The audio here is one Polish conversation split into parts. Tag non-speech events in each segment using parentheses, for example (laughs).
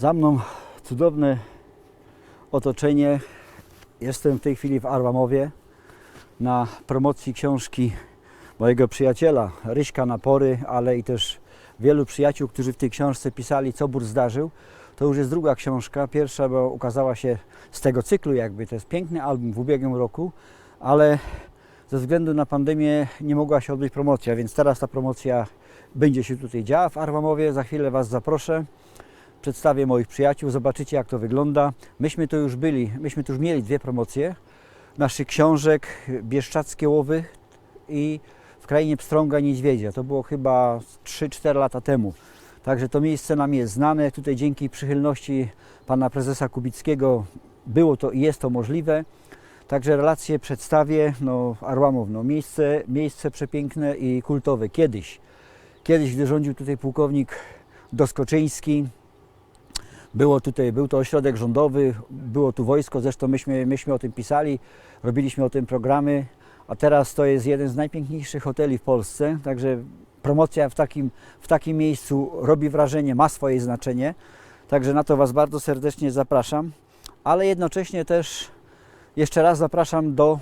Za mną cudowne otoczenie. Jestem w tej chwili w Arłamowie na promocji książki mojego przyjaciela Ryśka Napory, ale i też wielu przyjaciół, którzy w tej książce pisali, co Bór zdarzył. To już jest druga książka. Pierwsza bo ukazała się z tego cyklu jakby. To jest piękny album w ubiegłym roku, ale ze względu na pandemię nie mogła się odbyć promocja, więc teraz ta promocja będzie się tutaj działa w Arłamowie. Za chwilę Was zaproszę. Przedstawię moich przyjaciół, zobaczycie jak to wygląda. Myśmy tu już byli, myśmy tu już mieli dwie promocje naszych książek Bieszczackie Łowy i w krainie Pstrąga Niedźwiedzia. To było chyba 3-4 lata temu. Także to miejsce nam jest znane. Tutaj dzięki przychylności pana prezesa Kubickiego było to i jest to możliwe. Także relacje przedstawię. No, Arłamów, no, miejsce, miejsce przepiękne i kultowe. Kiedyś, kiedyś, gdy rządził tutaj pułkownik Doskoczyński, było tutaj, był to ośrodek rządowy, było tu wojsko, zresztą myśmy, myśmy o tym pisali, robiliśmy o tym programy, a teraz to jest jeden z najpiękniejszych hoteli w Polsce, także promocja w takim, w takim miejscu robi wrażenie, ma swoje znaczenie, także na to Was bardzo serdecznie zapraszam, ale jednocześnie też jeszcze raz zapraszam do,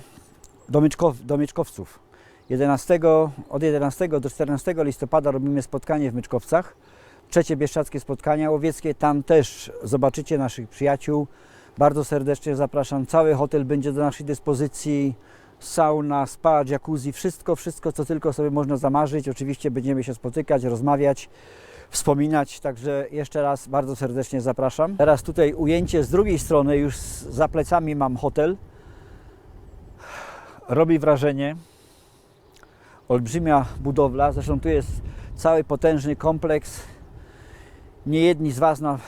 do, Myczkow, do Myczkowców. 11, od 11 do 14 listopada robimy spotkanie w Myczkowcach trzecie bieszczackie spotkania łowieckie. Tam też zobaczycie naszych przyjaciół. Bardzo serdecznie zapraszam. Cały hotel będzie do naszej dyspozycji. Sauna, spa, jacuzzi, wszystko, wszystko, co tylko sobie można zamarzyć. Oczywiście będziemy się spotykać, rozmawiać, wspominać. Także jeszcze raz bardzo serdecznie zapraszam. Teraz tutaj ujęcie z drugiej strony, już za plecami mam hotel. Robi wrażenie. Olbrzymia budowla. Zresztą tu jest cały potężny kompleks nie jedni z Was na,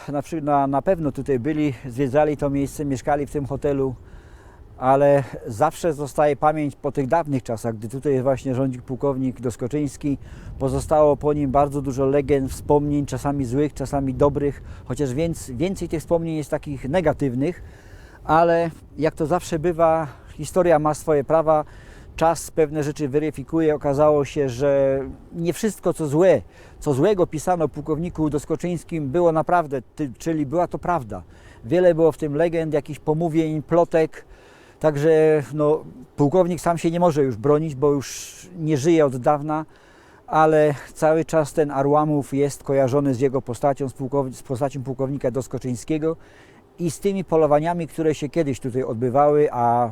na, na pewno tutaj byli, zwiedzali to miejsce, mieszkali w tym hotelu, ale zawsze zostaje pamięć po tych dawnych czasach, gdy tutaj właśnie rządził pułkownik Doskoczyński. Pozostało po nim bardzo dużo legend, wspomnień, czasami złych, czasami dobrych, chociaż więc, więcej tych wspomnień jest takich negatywnych, ale jak to zawsze bywa, historia ma swoje prawa. Czas pewne rzeczy weryfikuje. Okazało się, że nie wszystko co złe, co złego pisano pułkowniku Doskoczyńskim było naprawdę, czyli była to prawda. Wiele było w tym legend, jakichś pomówień, plotek. Także no, pułkownik sam się nie może już bronić, bo już nie żyje od dawna, ale cały czas ten Arłamów jest kojarzony z jego postacią, z, z postacią pułkownika Doskoczyńskiego i z tymi polowaniami, które się kiedyś tutaj odbywały, a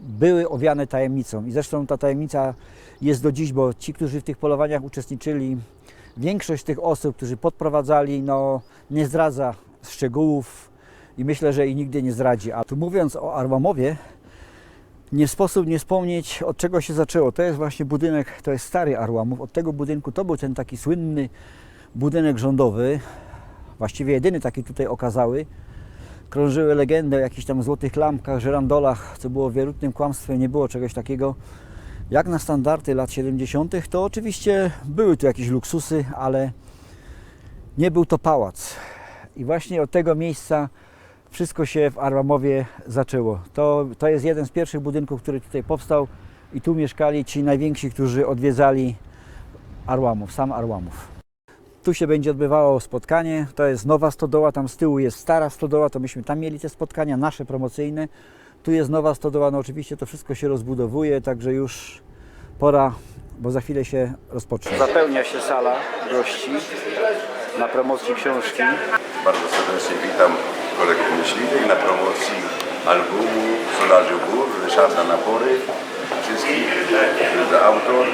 były owiane tajemnicą. I zresztą ta tajemnica jest do dziś, bo ci, którzy w tych polowaniach uczestniczyli, większość tych osób, którzy podprowadzali, no, nie zdradza szczegółów i myślę, że i nigdy nie zdradzi. A tu mówiąc o Arłamowie, nie sposób nie wspomnieć, od czego się zaczęło. To jest właśnie budynek, to jest stary Arłamów. Od tego budynku to był ten taki słynny budynek rządowy, właściwie jedyny taki tutaj okazały. Krążyły legendy o jakichś tam złotych lampkach, żerandolach, co było wierutnym kłamstwem, nie było czegoś takiego. Jak na standardy lat 70., to oczywiście były tu jakieś luksusy, ale nie był to pałac. I właśnie od tego miejsca wszystko się w Arłamowie zaczęło. To, to jest jeden z pierwszych budynków, który tutaj powstał i tu mieszkali ci najwięksi, którzy odwiedzali Arłamów, sam Arłamów. Tu się będzie odbywało spotkanie, to jest nowa stodoła, tam z tyłu jest stara stodoła, to myśmy tam mieli te spotkania, nasze promocyjne. Tu jest nowa stodoła, no oczywiście to wszystko się rozbudowuje, także już pora, bo za chwilę się rozpocznie. Zapełnia się sala gości na promocji książki. Bardzo serdecznie witam kolegów myśliwych na promocji albumu Solarzu Gór, Ryszarda Napory. Wszystkich, autor,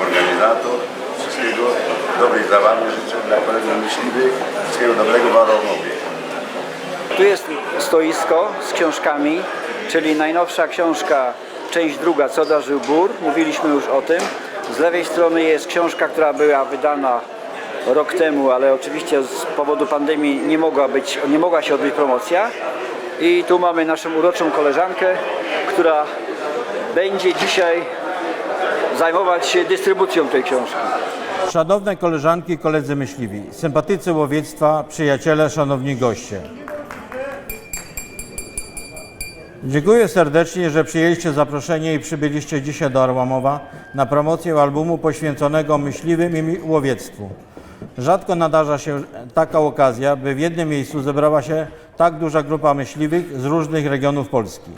organizator, wszystkiego dobrej zabawy życzę dla kolegów myśliwych, wszystkiego dobrego w Aromowie. Tu jest stoisko z książkami, czyli najnowsza książka, część druga, Co darzył Bór, mówiliśmy już o tym. Z lewej strony jest książka, która była wydana rok temu, ale oczywiście z powodu pandemii nie mogła, być, nie mogła się odbyć promocja. I tu mamy naszą uroczą koleżankę, która będzie dzisiaj zajmować się dystrybucją tej książki. Szanowne koleżanki i koledzy myśliwi, sympatycy łowiectwa, przyjaciele, szanowni goście. Dziękuję serdecznie, że przyjęliście zaproszenie i przybyliście dzisiaj do Arłamowa na promocję albumu poświęconego myśliwym i łowiectwu. Rzadko nadarza się taka okazja, by w jednym miejscu zebrała się tak duża grupa myśliwych z różnych regionów Polski.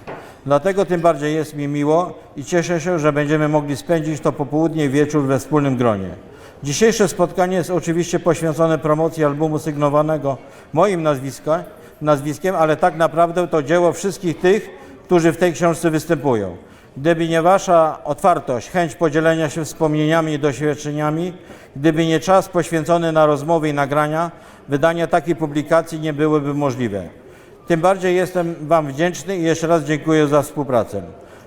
Dlatego tym bardziej jest mi miło i cieszę się, że będziemy mogli spędzić to popołudnie i wieczór we wspólnym gronie. Dzisiejsze spotkanie jest oczywiście poświęcone promocji albumu sygnowanego moim nazwiska, nazwiskiem, ale tak naprawdę to dzieło wszystkich tych, którzy w tej książce występują. Gdyby nie Wasza otwartość, chęć podzielenia się wspomnieniami i doświadczeniami, gdyby nie czas poświęcony na rozmowy i nagrania, wydanie takiej publikacji nie byłoby możliwe. Tym bardziej jestem Wam wdzięczny i jeszcze raz dziękuję za współpracę.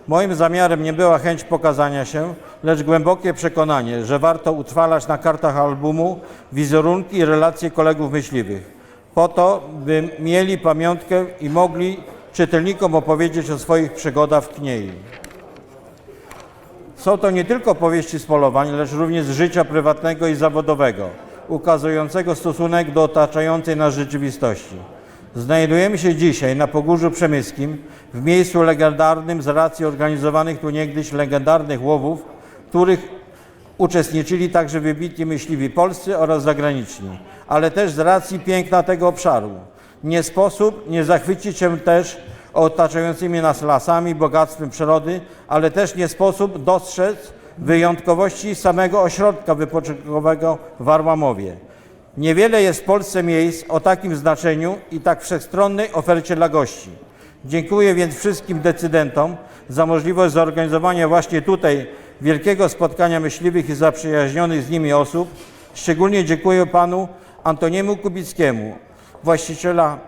Moim zamiarem nie była chęć pokazania się, lecz głębokie przekonanie, że warto utrwalać na kartach albumu wizerunki i relacje kolegów myśliwych, po to, by mieli pamiątkę i mogli czytelnikom opowiedzieć o swoich przygodach w Kniei. Są to nie tylko powieści z polowań, lecz również z życia prywatnego i zawodowego, ukazującego stosunek do otaczającej nas rzeczywistości. Znajdujemy się dzisiaj na Pogórzu Przemyskim, w miejscu legendarnym z racji organizowanych tu niegdyś legendarnych łowów, których uczestniczyli także wybitni myśliwi polscy oraz zagraniczni, ale też z racji piękna tego obszaru. Nie sposób nie zachwycić się też otaczającymi nas lasami, bogactwem przyrody, ale też nie sposób dostrzec wyjątkowości samego ośrodka wypoczynkowego w Arłamowie. Niewiele jest w Polsce miejsc o takim znaczeniu i tak wszechstronnej ofercie dla gości. Dziękuję więc wszystkim decydentom za możliwość zorganizowania właśnie tutaj wielkiego spotkania myśliwych i zaprzyjaźnionych z nimi osób. Szczególnie dziękuję panu Antoniemu Kubickiemu, właściciela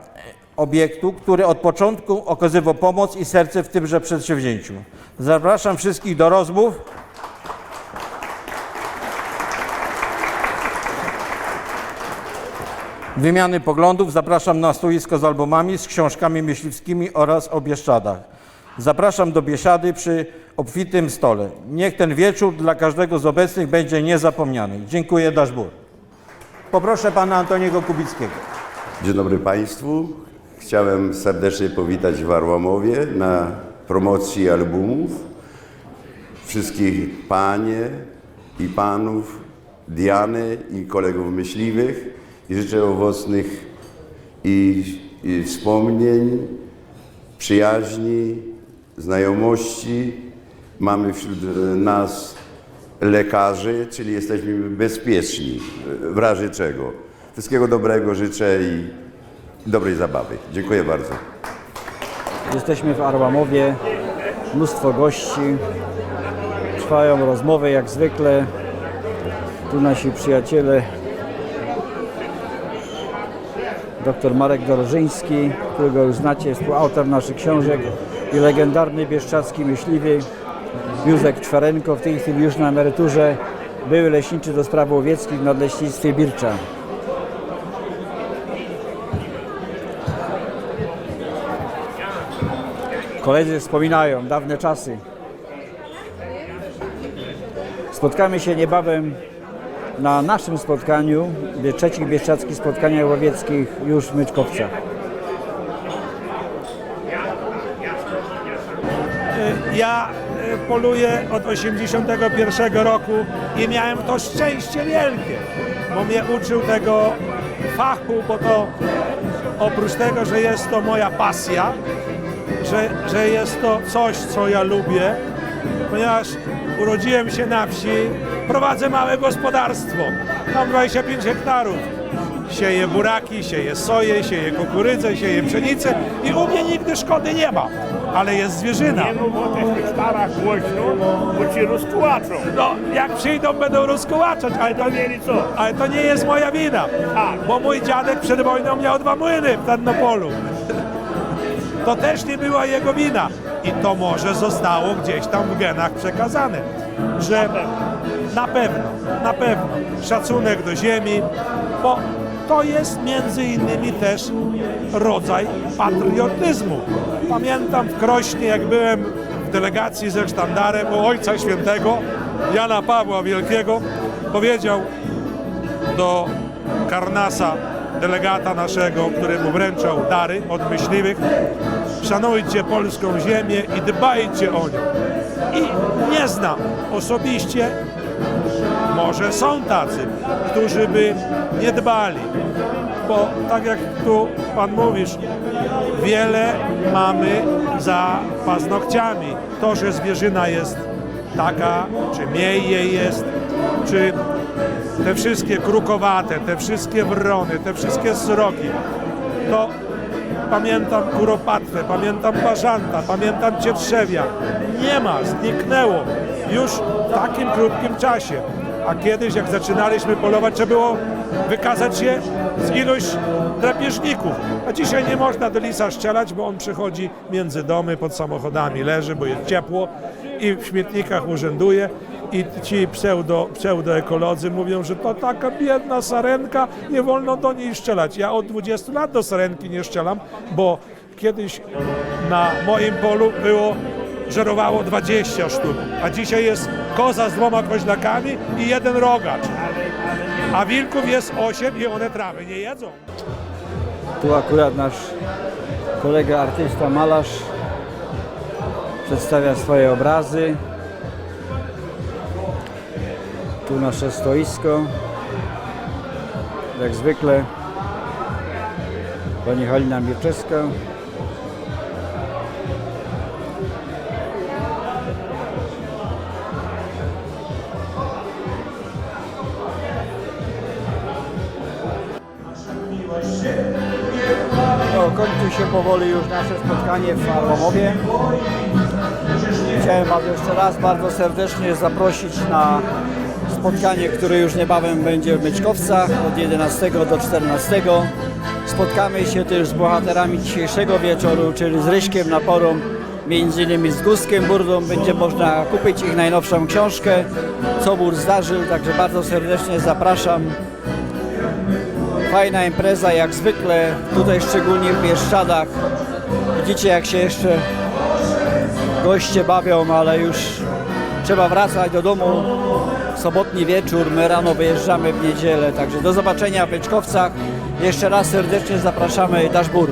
obiektu, który od początku okazywał pomoc i serce w tymże przedsięwzięciu. Zapraszam wszystkich do rozmów. Wymiany poglądów zapraszam na stoisko z albumami, z książkami myśliwskimi oraz o Bieszczadach. Zapraszam do biesiady przy obfitym stole. Niech ten wieczór dla każdego z obecnych będzie niezapomniany. Dziękuję, Daszbur. Poproszę pana Antoniego Kubickiego. Dzień dobry Państwu. Chciałem serdecznie powitać w Arłamowie na promocji albumów wszystkich panie i panów, Diany i kolegów myśliwych i życzę owocnych i, i wspomnień, przyjaźni, znajomości. Mamy wśród nas lekarzy, czyli jesteśmy bezpieczni w razie czego. Wszystkiego dobrego życzę i dobrej zabawy. Dziękuję bardzo. Jesteśmy w Arłamowie, mnóstwo gości, trwają rozmowy jak zwykle. Tu nasi przyjaciele, dr Marek Dorożyński, którego już znacie, współautor naszych książek i legendarny bieszczadzki myśliwy Józek Czwarenko, w tej chwili już na emeryturze, były leśniczy do spraw łowieckich w Nadleśnictwie Bircza. Koledzy wspominają dawne czasy. Spotkamy się niebawem na naszym spotkaniu, trzecich bieszczadzkich spotkaniach łowieckich już w Myczkowcach. Ja e, poluję od 81 roku i miałem to szczęście wielkie, bo mnie uczył tego fachu, bo to oprócz tego, że jest to moja pasja, że, że jest to coś, co ja lubię, ponieważ urodziłem się na wsi, prowadzę małe gospodarstwo, mam 25 hektarów. Sieję buraki, sieję soję, sieję kukurydzę, sieję pszenicę i u mnie nigdy szkody nie ma, ale jest zwierzyna. Nie mów o tych hektarach głośno, bo ci rozkłaczą. No, jak przyjdą, będą rozkołaczać, ale to, mieli co? ale to nie jest moja wina, Tak. bo mój dziadek przed wojną miał dwa młyny w Tarnopolu. To też nie była jego wina i to może zostało gdzieś tam w genach przekazane, że na pewno, na pewno szacunek do ziemi, bo to jest między innymi też rodzaj patriotyzmu. Pamiętam w Krośnie, jak byłem w delegacji ze sztandarem u Ojca Świętego, Jana Pawła Wielkiego, powiedział do Karnasa, delegata naszego, któremu wręczał dary od myśliwych, szanujcie polską ziemię i dbajcie o nią. I nie znam osobiście może są tacy, którzy by nie dbali. Bo tak jak tu Pan mówisz, wiele mamy za paznokciami. To, że zwierzyna jest taka, czy mniej jej jest, czy te wszystkie krukowate, te wszystkie wrony, te wszystkie sroki, to pamiętam kuropatwę, pamiętam bażanta, pamiętam cietrzewia. Nie ma, zniknęło już w takim krótkim czasie. A kiedyś, jak zaczynaliśmy polować, trzeba było wykazać się z ilość drapieżników. A dzisiaj nie można do lisa strzelać, bo on przychodzi między domy, pod samochodami leży, bo jest ciepło i w śmietnikach urzęduje. I ci pseudo, pseudoekolodzy mówią, że to taka biedna sarenka, nie wolno do niej strzelać. Ja od 20 lat do sarenki nie strzelam, bo kiedyś na moim polu było, żerowało 20 sztuk, a dzisiaj jest koza z dwoma koźlakami i jeden rogacz. A wilków jest 8 i one trawy nie jedzą. Tu akurat nasz kolega artysta, malarz przedstawia swoje obrazy. Tu nasze stoisko. Jak zwykle pani Halina Mirczewska. No, kończy się powoli już nasze spotkanie w Arłamowie. Chciałem Was jeszcze raz bardzo serdecznie zaprosić na spotkanie, które już niebawem będzie w Myczkowcach od 11 do 14. Spotkamy się też z bohaterami dzisiejszego wieczoru, czyli z Ryśkiem Naporą, między innymi z Guskiem Burdą. Będzie można kupić ich najnowszą książkę, co Bór zdarzył, także bardzo serdecznie zapraszam. Fajna impreza jak zwykle, tutaj szczególnie w Bieszczadach. Widzicie jak się jeszcze goście bawią, ale już trzeba wracać do domu. Sobotni wieczór, my rano wyjeżdżamy w niedzielę, także do zobaczenia w Byczkowcach. Jeszcze raz serdecznie zapraszamy Daszbur.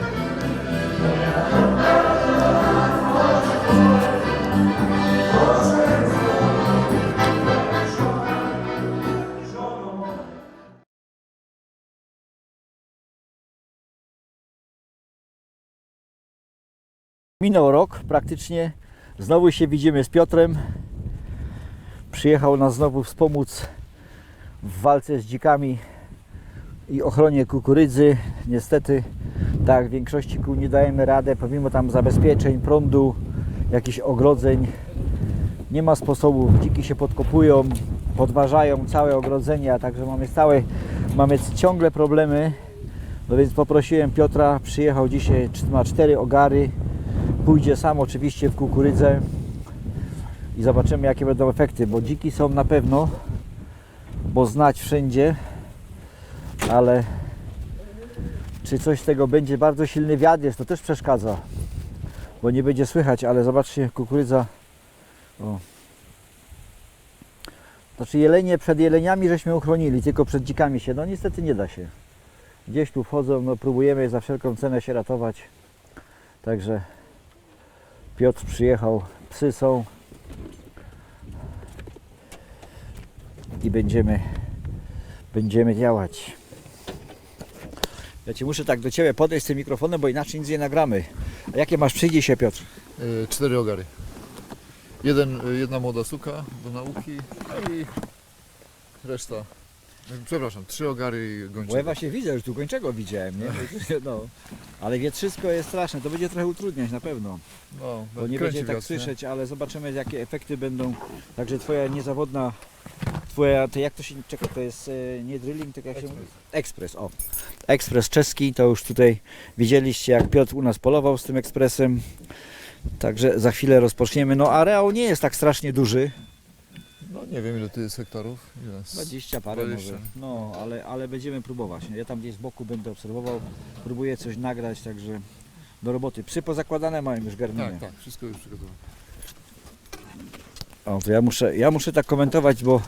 Minął rok praktycznie. Znowu się widzimy z Piotrem. Przyjechał nas znowu wspomóc w walce z dzikami i ochronie kukurydzy. Niestety, tak w większości kół nie dajemy radę, pomimo tam zabezpieczeń, prądu, jakichś ogrodzeń. Nie ma sposobu. Dziki się podkopują, podważają całe ogrodzenia, także mamy całe, mamy ciągle problemy. No więc poprosiłem Piotra, przyjechał dzisiaj, ma cztery ogary, pójdzie sam oczywiście w kukurydzę i zobaczymy jakie będą efekty, bo dziki są na pewno, bo znać wszędzie, ale czy coś z tego będzie, bardzo silny wiatr jest, to też przeszkadza, bo nie będzie słychać, ale zobaczcie, kukurydza, o. Znaczy jelenie, przed jeleniami żeśmy uchronili, tylko przed dzikami się, no niestety nie da się. Gdzieś tu wchodzą, no próbujemy za wszelką cenę się ratować, także Piotr przyjechał, psy są i będziemy, będziemy działać. Ja Ci muszę tak do Ciebie podejść z tym mikrofonem, bo inaczej nic nie nagramy. A jakie masz przyjdzie się Piotr? Y, Cztery ogary. Jeden, y, jedna młoda suka do nauki no i reszta. Przepraszam, trzy ogary i Bo ja gończego. właśnie widzę, że tu kończego widziałem, nie? (laughs) No. Ale wietrzysko jest straszne, to będzie trochę utrudniać na pewno. No, Bo nie kręci będzie tak wiatr, nie? słyszeć, ale zobaczymy jakie efekty będą. Także twoja niezawodna, twoja, to jak to się, czekaj, to jest e, nie drilling, tylko jak się mówi? Ekspres, o. Ekspres czeski, to już tutaj widzieliście jak Piotr u nas polował z tym ekspresem. Także za chwilę rozpoczniemy. No areał nie jest tak strasznie duży, No nie wiem ile to jest hektarów. Ile? Z 20 parę 20. może. No, ale, ale będziemy próbować. Ja tam gdzieś z boku będę obserwował, próbuję coś nagrać, także do roboty. Psy pozakładane mają już garminy. Tak, tak, wszystko już przygotowane. O, to ja muszę, ja muszę tak komentować, bo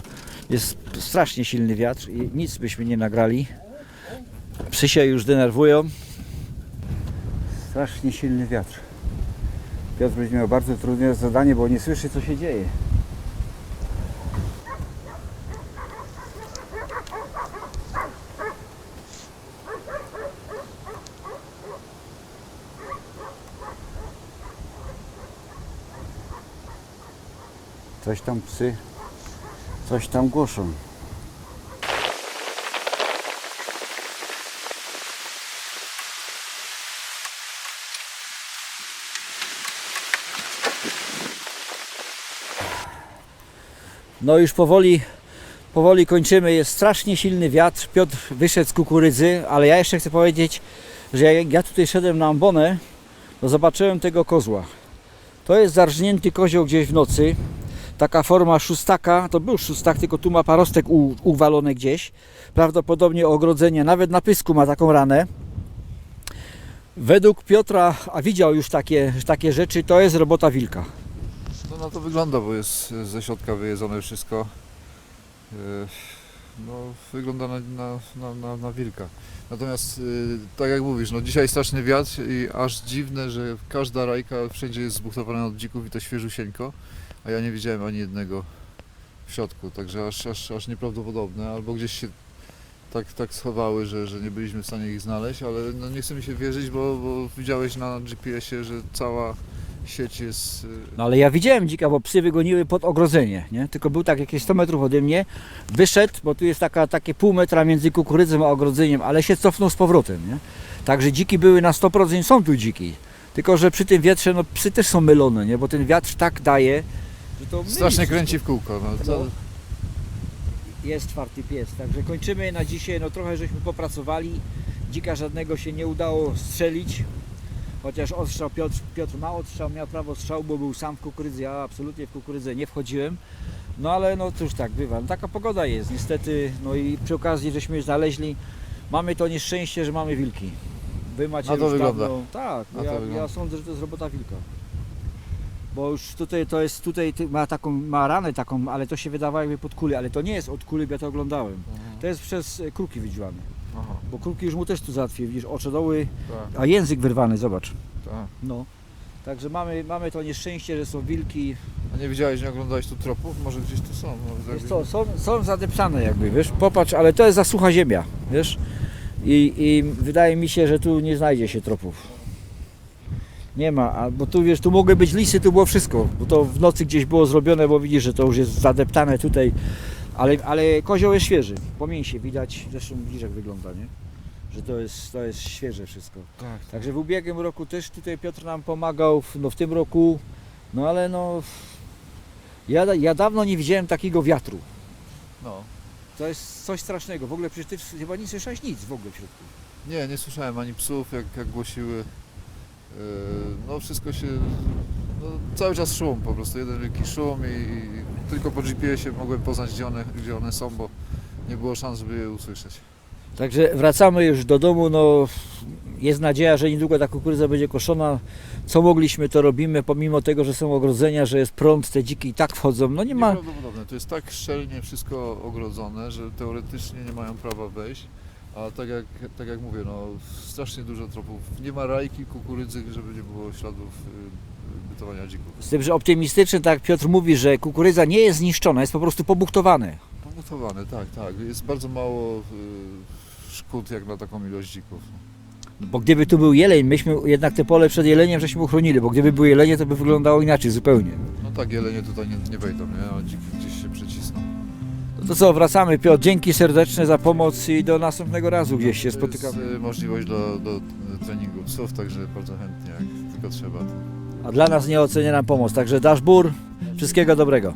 jest strasznie silny wiatr i nic byśmy nie nagrali. Psy się już denerwują. Strasznie silny wiatr. Piotr będzie miał bardzo trudne zadanie, bo nie słyszy co się dzieje. Coś tam psy, coś tam głoszą. No już powoli, powoli kończymy. Jest strasznie silny wiatr. Piotr wyszedł z kukurydzy, ale ja jeszcze chcę powiedzieć, że jak ja tutaj szedłem na ambonę, to zobaczyłem tego kozła. To jest zarżnięty kozioł gdzieś w nocy. Taka forma szóstaka, to był szóstak, tylko tu ma parostek u, uwalony gdzieś. Prawdopodobnie ogrodzenie, nawet na pysku ma taką ranę. Według Piotra, a widział już takie, takie rzeczy, to jest robota wilka. No na to wygląda, bo jest ze środka wyjedzone wszystko. Yy, No, wygląda na, na, na, na, na wilka. Natomiast, yy, tak jak mówisz, no dzisiaj straszny wiatr i aż dziwne, że każda rajka wszędzie jest zbuchtowana od dzików i to świeżusieńko, a ja nie widziałem ani jednego w środku, także aż, aż, aż nieprawdopodobne, albo gdzieś się tak, tak schowały, że, że nie byliśmy w stanie ich znaleźć, ale no nie chcę mi się wierzyć, bo, bo widziałeś na GPS-ie, że cała sieć jest... yy, No ale ja widziałem dzika, bo psy wygoniły pod ogrodzenie, nie? Tylko był tak jakieś 100 metrów ode mnie, wyszedł, bo tu jest taka, takie pół metra między kukurydzą a ogrodzeniem, ale się cofnął z powrotem, nie? Także dziki były na 100%, są tu dziki. Tylko, że przy tym wietrze, no psy też są mylone, nie? Bo ten wiatr tak daje, że to Strasznie wszystko. kręci w kółko. No, to, No. Jest czwarty pies, także kończymy na dzisiaj, no trochę żeśmy popracowali, dzika żadnego się nie udało strzelić, chociaż ostrzał Piotr, Piotr ma ostrzał, miał prawo strzału, bo był sam w kukurydzy, ja absolutnie w kukurydzę nie wchodziłem, no ale no cóż tak bywa, no, taka pogoda jest niestety, no i przy okazji żeśmy znaleźli, mamy to nieszczęście, że mamy wilki. Wy macie Na to już wygląda. dawno, tak, Na to ja, ja wygląda. sądzę, że to jest robota wilka. Bo już tutaj to jest, tutaj ty- ma taką, ma ranę taką, ale to się wydawało jakby pod kuli, ale to nie jest od kuli, bo ja to oglądałem. To jest przez e, kruki wydziłane. Aha, Bo kruki już mu też tu załatwiły, widzisz, oczodoły, tak, a język wyrwany, zobacz. tak. No. Także mamy, mamy to nieszczęście, że są wilki. A nie widziałeś, nie oglądałeś tu tropów? Może gdzieś tu są. Może Wiesz co, są, są zadeptane jakby, wiesz, popatrz, ale to jest za sucha ziemia, wiesz. I, I wydaje mi się, że tu nie znajdzie się tropów. Nie ma, a, bo tu wiesz, tu mogły być lisy, tu było wszystko, bo to w nocy gdzieś było zrobione, bo widzisz, że to już jest zadeptane tutaj, ale, ale kozioł jest świeży, po mięsie widać, zresztą widzisz jak wygląda, nie? Że to jest, to jest świeże wszystko. Tak, Także w ubiegłym roku też tutaj Piotr nam pomagał, w- no w tym roku, no ale no, ja, ja dawno nie widziałem takiego wiatru. no. To jest coś strasznego. W ogóle przecież ty chyba nie słyszałeś nic w ogóle w środku. Nie, nie słyszałem ani psów, jak, jak głosiły. Yy, No wszystko się... No, cały czas szum po prostu, jeden wielki szum i, i tylko po GPS-ie mogłem poznać, gdzie one, gdzie one są, bo nie było szans, żeby je usłyszeć. Także wracamy już do domu. No, jest nadzieja, że niedługo ta kukurydza będzie koszona. Co mogliśmy, to robimy, pomimo tego, że są ogrodzenia, że jest prąd, te dziki i tak wchodzą. No nie ma. Nieprawdopodobne. To jest tak szczelnie wszystko ogrodzone, że teoretycznie nie mają prawa wejść. A tak jak, tak jak mówię, no strasznie dużo tropów. Nie ma rajki, kukurydzy, żeby nie było śladów y, bytowania dzików. Z tym, że optymistyczny, tak jak Piotr mówi, że kukurydza nie jest zniszczona, jest po prostu pobuktowane. Pomutowane, tak, tak. Jest bardzo mało y, szkód jak na taką ilość dzików. Bo gdyby tu był jeleń, myśmy jednak te pole przed jeleniem żeśmy uchronili, bo gdyby były jelenie, to by wyglądało inaczej zupełnie. No tak, jelenie tutaj nie, nie wejdą, nie? A dziki gdzieś się przycisną. To co, wracamy. Piotr, dzięki serdeczne za pomoc i do następnego razu gdzieś się To spotykamy. jest y, możliwość do, do treningu psów, także bardzo chętnie, jak tylko trzeba. A dla nas nieoceniana pomoc. Także dasz bór. Wszystkiego dobrego.